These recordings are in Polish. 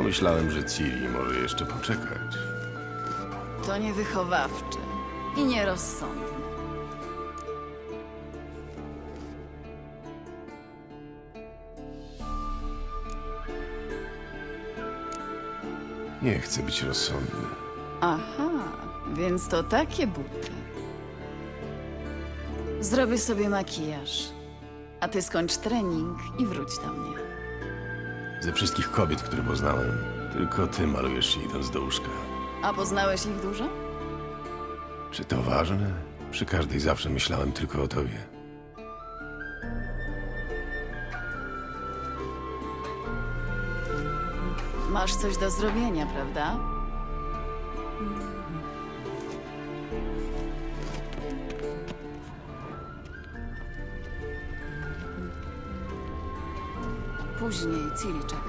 Pomyślałem, że Ciri może jeszcze poczekać. To niewychowawcze i nierozsądne. Nie chcę być rozsądny. Aha, więc to takie buty. Zrobię sobie makijaż, a ty skończ trening i wróć do mnie. Ze wszystkich kobiet, które poznałem, tylko ty malujesz się idąc do łóżka. A poznałeś ich dużo? Czy to ważne? Przy każdej zawsze myślałem tylko o tobie. Masz coś do zrobienia, prawda? Później Ciri czeka.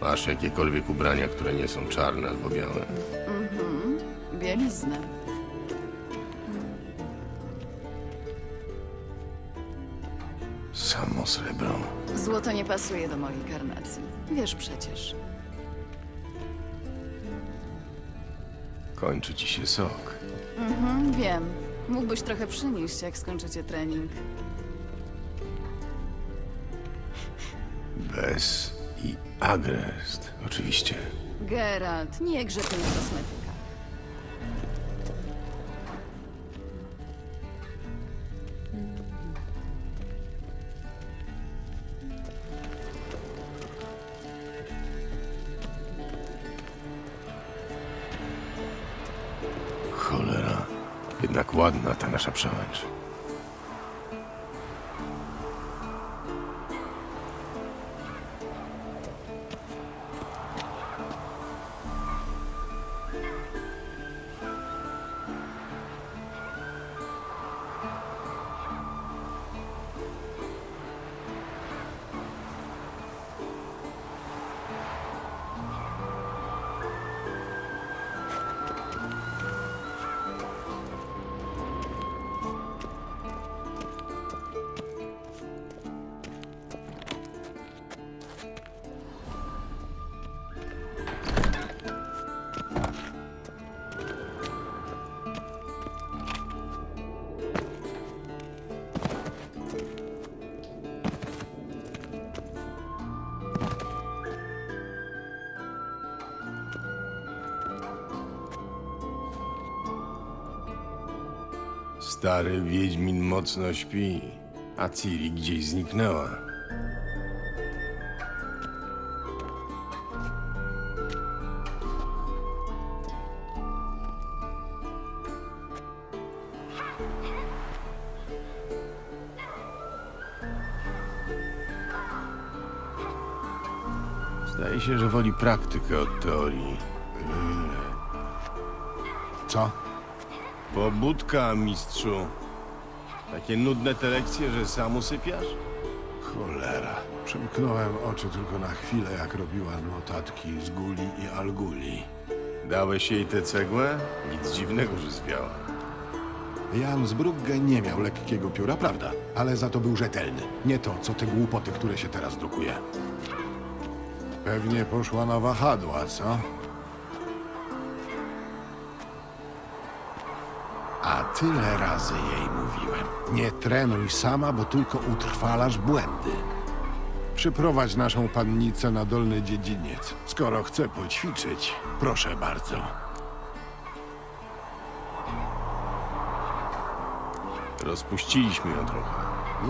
Masz jakiekolwiek ubrania, które nie są czarne albo białe? Bieliznę. Samo srebro. Złoto nie pasuje do mojej karnacji. Wiesz przecież. Kończy ci się sok. Mhm, wiem. Mógłbyś trochę przynieść, jak skończycie trening. Bez i agrest, oczywiście. Geralt, nie grzebnij w kosmetykach. Ładna ta nasza przełęcz. Stary Wiedźmin mocno śpi, a Ciri gdzieś zniknęła. Zdaje się, że woli praktykę od teorii. Co? Pobudka, mistrzu. Takie nudne te lekcje, że sam usypiasz? Cholera. Przymknąłem oczy tylko na chwilę, jak robiła notatki z Guli i Alguli. Dałeś jej tę cegłę? Nic dziwnego, że zwiała. Jan z Brugge nie miał lekkiego pióra, prawda? Ale za to był rzetelny. Nie to, co te głupoty, które się teraz drukuje. Pewnie poszła na wahadła, co? Tyle razy jej mówiłem. Nie trenuj sama, bo tylko utrwalasz błędy. Przyprowadź naszą pannicę na dolny dziedziniec. Skoro chce poćwiczyć, proszę bardzo. Rozpuściliśmy ją trochę.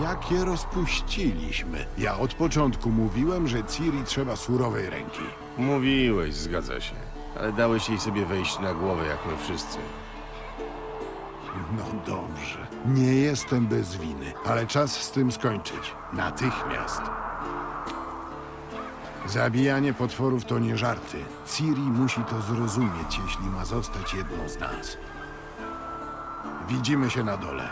Jakie rozpuściliśmy. Ja od początku mówiłem, że Ciri trzeba surowej ręki. Mówiłeś, zgadza się. Ale dałeś jej sobie wejść na głowę, jak my wszyscy. No dobrze. Nie jestem bez winy, ale czas z tym skończyć. Natychmiast. Zabijanie potworów to nie żarty. Ciri musi to zrozumieć, jeśli ma zostać jedną z nas. Widzimy się na dole.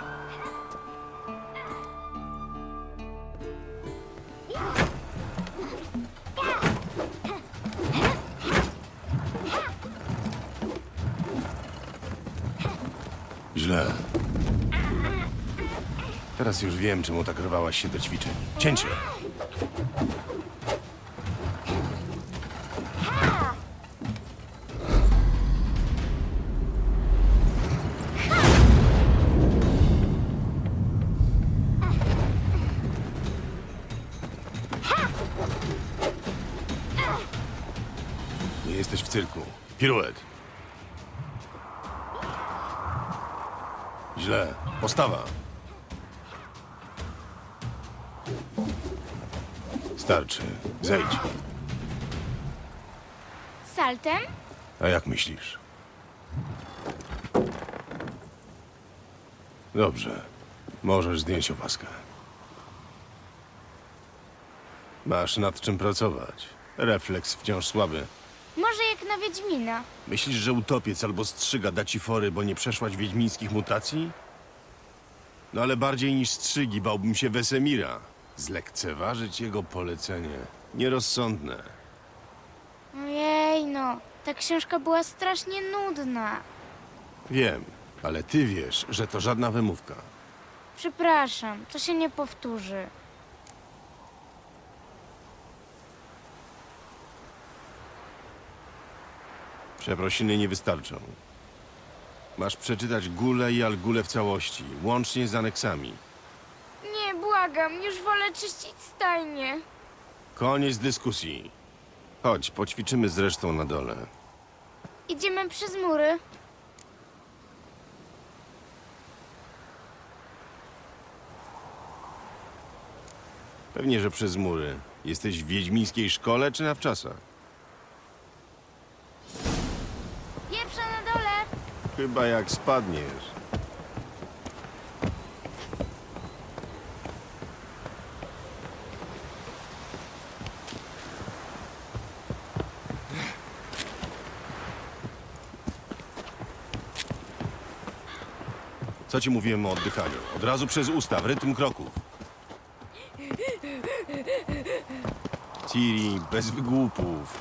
Teraz już wiem, czemu tak rwałaś się do ćwiczeń. Cięcie! Nie jesteś w cyrku. Piruet. Źle. Postawa. Starczy. Zejdź. Saltem? A jak myślisz? Dobrze. Możesz zdjąć opaskę. Masz nad czym pracować. Refleks wciąż słaby. Może jak na Wiedźmina. Myślisz, że utopiec albo strzyga da ci fory, bo nie przeszłaś wiedźmińskich mutacji? No ale bardziej niż strzygi bałbym się Wesemira. Zlekceważyć jego polecenie. Nierozsądne. Ojej no, ta książka była strasznie nudna. Wiem, ale ty wiesz, że to żadna wymówka. Przepraszam, to się nie powtórzy. Przeprosiny nie wystarczą. Masz przeczytać Gule i Algule w całości, łącznie z aneksami. Błagam, już wolę czyścić stajnie. Koniec dyskusji. Chodź, poćwiczymy z resztą na dole. Idziemy przez mury. Pewnie, że przez mury. Jesteś w wiedźmińskiej szkole czy na wczasach? Pierwsza na dole. Chyba jak spadniesz. Co ci mówiłem o oddychaniu? Od razu przez usta, w rytm kroków. Ciri, bez wygłupów.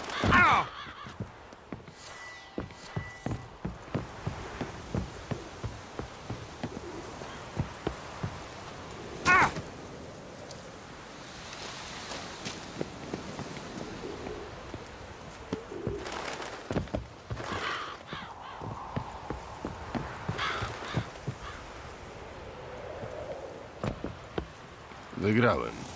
Wygrałem.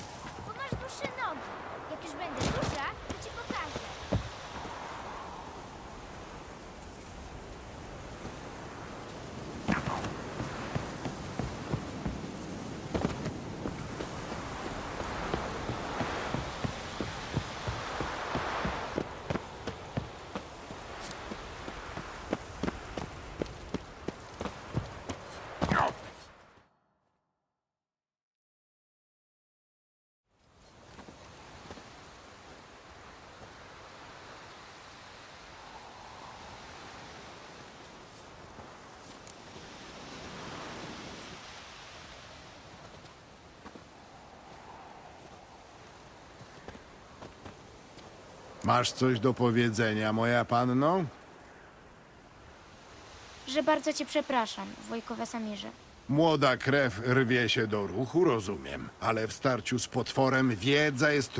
Masz coś do powiedzenia, moja panno? Że bardzo cię przepraszam, Wojkowa Samirze. Młoda krew rwie się do ruchu, rozumiem, ale w starciu z potworem wiedza jest